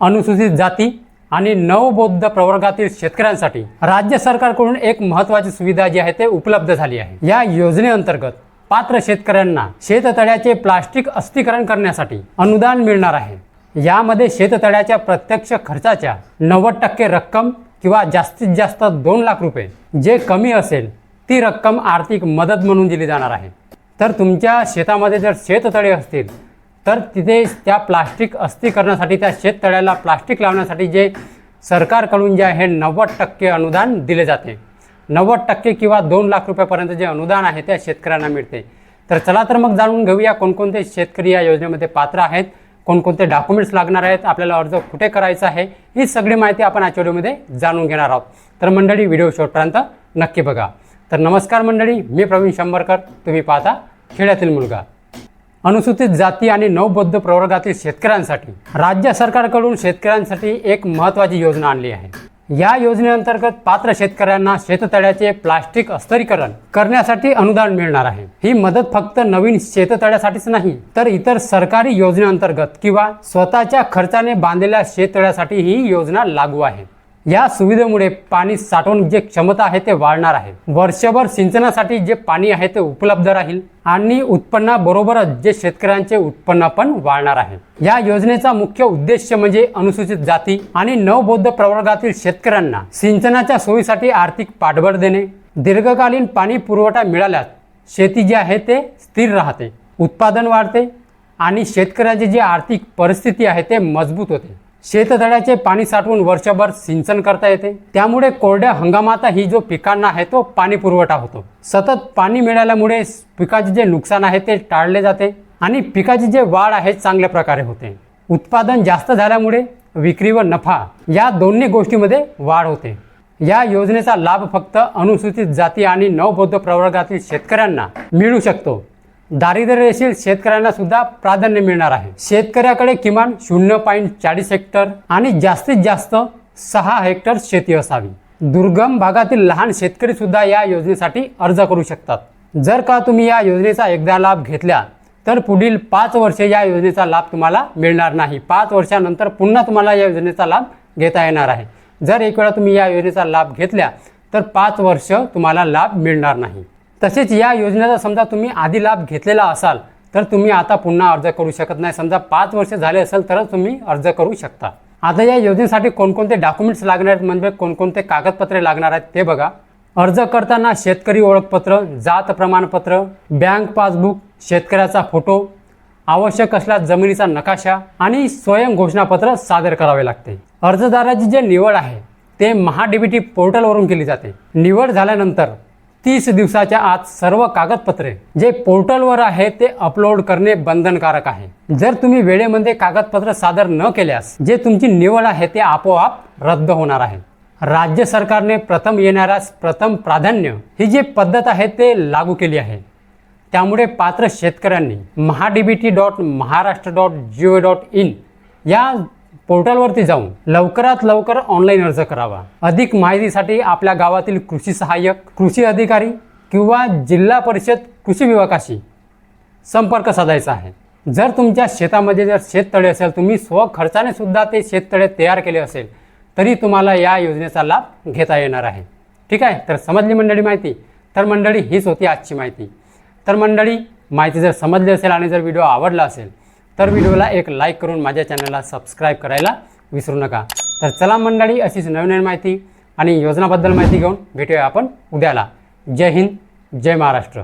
अनुसूचित जाती आणि नवबौद्ध प्रवर्गातील शेतकऱ्यांसाठी राज्य सरकारकडून एक महत्त्वाची सुविधा जी आहे ते उपलब्ध झाली आहे. या योजनेअंतर्गत पात्र शेतकऱ्यांना शेततळ्याचे प्लास्टिक अस्थिकरण करण्यासाठी अनुदान मिळणार आहे. यामध्ये शेततळ्याच्या प्रत्यक्ष खर्चाच्या नव्वद टक्के रक्कम किंवा जास्तीत जास्त दोन लाख रुपये जे कमी असेल ती रक्कम आर्थिक मदत म्हणून दिली जाणार आहे. तर तुमच्या शेतामध्ये जर शेततळे असतील तर तिथे त्या प्लास्टिक अस्थिकरणासाठी त्या शेततळ्याला प्लास्टिक लावण्यासाठी जे सरकारकडून जे आहे नव्वद टक्के अनुदान दिले जाते. नव्वद टक्के किंवा दोन लाख रुपयापर्यंत जे अनुदान आहे त्या शेतकऱ्यांना मिळते. तर चला तर मग जाणून घेऊया कोणकोणते शेतकरी या योजनेमध्ये पात्र आहेत कोणकोणते डॉक्युमेंट्स लागणार आहेत आपल्याला अर्ज कुठे करायचा आहे ही सगळी माहिती आपण आजच्या व्हिडिओमध्ये जाणून घेणार आहोत. तर मंडळी व्हिडिओ शेवटपर्यंत नक्की बघा. तर नमस्कार मंडळी मी प्रवीण शंभरकर तुम्ही पाहता खेड्यातील मुलगा. अनुसूचित जाती आणि नवबौद्ध प्रवर्गातील शेतकऱ्यांसाठी राज्य सरकारकडून शेतकऱ्यांसाठी एक महत्त्वाची योजना आणली आहे. या योजनेअंतर्गत पात्र शेतकऱ्यांना शेततळ्याचे प्लास्टिक अस्तरीकरण करण्यासाठी अनुदान मिळणार आहे. ही मदत फक्त नवीन शेततळ्यासाठीच नाही तर इतर सरकारी योजनेअंतर्गत किंवा स्वतःच्या खर्चाने बांधलेल्या शेततळ्यासाठी ही योजना लागू आहे. या सुविधेमुळे पाणी साठवण जे क्षमता आहे ते वाढणार आहे. वर्षभर सिंचनासाठी जे पाणी आहे ते उपलब्ध राहील आणि उत्पन्नाबरोबरच जे शेतकऱ्यांचे उत्पन्न पण वाढणार आहे. या योजनेचा मुख्य उद्देश म्हणजे अनुसूचित जाती आणि नवबौद्ध प्रवर्गातील शेतकऱ्यांना सिंचनाच्या सोयीसाठी आर्थिक पाठबळ देणे दीर्घकालीन पाणी पुरवठा मिळाल्यास शेती जी आहे ते स्थिर राहते उत्पादन वाढते आणि शेतकऱ्याची जी आर्थिक परिस्थिती आहे ते मजबूत होते. शेततळ्याचे पाणी साठवून वर्षभर सिंचन करता येते. त्यामुळे कोरड्या हंगामातही जो पिकांना आहे तो पाणी पुरवठा होतो. सतत पाणी मिळाल्यामुळे पिकाचे जे नुकसान आहे ते टाळले जाते आणि पिकाची जे वाढ आहे चांगल्या प्रकारे होते. उत्पादन जास्त झाल्यामुळे विक्री व नफा या दोन्ही गोष्टीमध्ये वाढ होते. या योजनेचा लाभ फक्त अनुसूचित जाती आणि नवबौद्ध प्रवर्गातील शेतकऱ्यांना मिळू शकतो. दारिद्र्य रेषील शेतकऱ्यांना सुद्धा प्राधान्य मिळणार आहे. शेतकऱ्याकडे किमान शून्य पॉईंट चाळीस हेक्टर आणि जास्तीत जास्त सहा हेक्टर शेती असावी. दुर्गम भागातील लहान शेतकरी सुद्धा या योजनेसाठी अर्ज करू शकतात. जर का तुम्ही या योजनेचा एकदा लाभ घेतला तर पुढील पाच वर्षे या योजनेचा लाभ तुम्हाला मिळणार नाही. पाच वर्षानंतर पुन्हा तुम्हाला या योजनेचा लाभ घेता येणार आहे. जर एक वेळा तुम्ही या योजनेचा लाभ घेतला तर पाच वर्ष तुम्हाला लाभ मिळणार नाही. तसेच या योजनेचा समजा तुम्ही आधी लाभ घेतलेला असाल तर तुम्ही आता पुन्हा अर्ज करू शकत नाही. समजा पाच वर्ष झाले असेल तरच तुम्ही अर्ज करू शकता. आता या योजनेसाठी कोणकोणते डॉक्युमेंट्स लागणार आहेत? म्हणजे कोणकोणते कागदपत्रे लागणार आहेत? ते बघा. अर्ज करताना शेतकरी ओळखपत्र जात प्रमाणपत्र बँक पासबुक शेतकऱ्याचा फोटो आवश्यक असल्यास जमिनीचा नकाशा आणि स्वयं घोषणापत्र सादर करावे लागते. अर्जदाराची जे निवड आहे ते महाडीबीटी पोर्टलवरून केली जाते. निवड झाल्यानंतर तीस दिवसाच्या आत सर्व कागदपत्रे जे पोर्टलवर आहे ते अपलोड करणे बंधनकारक आहे. जर तुम्ही वेळेमध्ये कागदपत्र सादर न केल्यास जे तुमची निवड आहे ते आपोआप रद्द होणार आहे. राज्य सरकारने प्रथम येणाऱ्यास प्रथम प्राधान्य ही जी पद्धत आहे ते लागू केली आहे. त्यामुळे पात्र शेतकऱ्यांनी MahaDBT dot Maharashtra dot G O dot in या पोर्टलवरती जाऊन लवकरात लवकर ऑनलाईन अर्ज करावा. अधिक माहितीसाठी आपल्या गावातील कृषी सहाय्यक कृषी अधिकारी किंवा जिल्हा परिषद कृषी विभागाशी संपर्क साधायचा आहे. जर तुमच्या शेतामध्ये जर शेततळे असेल तुम्ही स्वखर्चाने सुद्धा ते शेततळे तयार केले असेल तरी तुम्हाला या योजनेचा लाभ घेता येणार आहे. ठीक आहे? तर समजली मंडळी माहिती? तर मंडळी हीच होती आजची माहिती. तर मंडळी माहिती जर समजली असेल आणि जर व्हिडिओ आवडला असेल तर व्हिडिओला एक लाईक करून माझ्या चॅनलला सबस्क्राईब करायला विसरू नका. तर चला मंडळी अशीच नवीन नवीन माहिती आणि योजनाबद्दल माहिती घेऊन भेटूया आपण उद्याला. जय हिंद जय महाराष्ट्र.